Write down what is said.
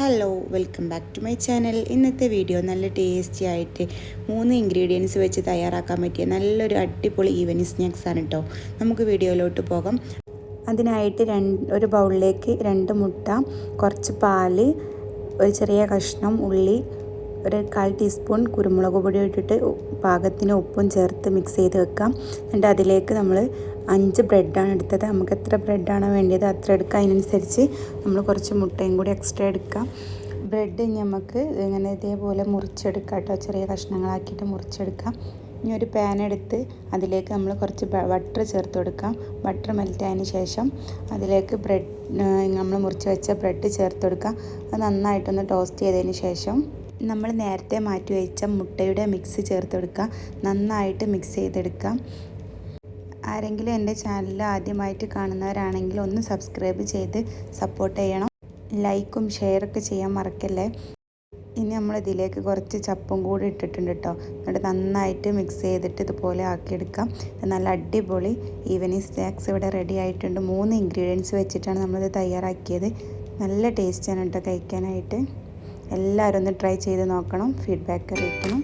Hello welcome back to my channel ഇന്നത്തെ video നല്ല tasty ആയിട്ട് മൂന്ന് ഇൻഗ്രീഡിയൻസ് വെച്ച് തയ്യാറാക്കാൻ പറ്റിയ നല്ലൊരു അടിപൊളി ഈവനിങ് സ്നാക്സ് ആണ് കേട്ടോ നമുക്ക് വീഡിയോയിലോട്ട് പോകാം. അതിനായിട്ട് രണ്ട് ഒരു ബൗളിലേക്ക് രണ്ട് മുട്ട കുറച്ച് പാൽ ഒരു ചെറിയ കഷ്ണം ഉള്ളി ഒരു കാൽ ടീസ്പൂൺ കുരുമുളക് പൊടി ഇട്ടിട്ട് പാകത്തിന് ഉപ്പും ചേർത്ത് മിക്സ് ചെയ്ത് വെക്കാം. എന്നിട്ട് അതിലേക്ക് നമ്മൾ അഞ്ച് ബ്രെഡാണ് എടുത്തത്. നമുക്ക് എത്ര ബ്രെഡാണ് വേണ്ടത് അത്ര എടുക്കുക അതിനനുസരിച്ച് നമ്മൾ കുറച്ച് മുട്ടയും കൂടി എക്സ്ട്രാ എടുക്കാം. ബ്രെഡ് നമുക്ക് ഇങ്ങനെ ഇതേപോലെ മുറിച്ചെടുക്കാം കേട്ടോ. ചെറിയ കഷ്ണങ്ങളാക്കിയിട്ട് മുറിച്ചെടുക്കാം. ഇനി ഒരു പാൻ എടുത്ത് അതിലേക്ക് നമ്മൾ കുറച്ച് ബട്ടർ ചേർത്ത് കൊടുക്കാം. ബട്ടർ മെൽറ്റായതിന് ശേഷം അതിലേക്ക് ബ്രെഡ് നമ്മൾ മുറിച്ച് വെച്ച ബ്രെഡ് ചേർത്ത് കൊടുക്കാം. അത് നന്നായിട്ടൊന്ന് ടോസ്റ്റ് ചെയ്തതിന് ശേഷം നമ്മൾ നേരത്തെ മാറ്റി വെച്ച മുട്ടയുടെ മിക്സ് ചേർത്ത് കൊടുക്കുക. നന്നായിട്ട് മിക്സ് ചെയ്തെടുക്കാം ആരെങ്കിലും എന്റെ ചാനൽ ആദ്യമായിട്ട് കാണുന്നവരാണെങ്കിൽ ഒന്ന് സബ്സ്ക്രൈബ് ചെയ്ത് സപ്പോർട്ട് ചെയ്യണം. ലൈക്കും ഷെയറൊക്കെ ചെയ്യാൻ മറക്കല്ലേ? ഇനി നമ്മൾ ഇതിലേക്ക് കുറച്ച് ചപ്പും കൂടി ഇട്ടിട്ടുണ്ട് കേട്ടോ എന്നിട്ട് നന്നായിട്ട് മിക്സ് ചെയ്തിട്ട് ഇതുപോലെ ആക്കിയെടുക്കാം. നല്ല അടിപൊളി ഈവനിങ് സ്നാക്സ് ഇവിടെ റെഡി ആയിട്ടുണ്ട്. മൂന്ന് ഇൻഗ്രീഡിയൻസ് വെച്ചിട്ടാണ് നമ്മളിത് തയ്യാറാക്കിയത്. നല്ല ടേസ്റ്റാണ് കേട്ടോ കഴിക്കാനായിട്ട്. എല്ലാവരും ഒന്ന് ട്രൈ ചെയ്ത് നോക്കണം ഫീഡ്ബാക്ക് അറിയിക്കണം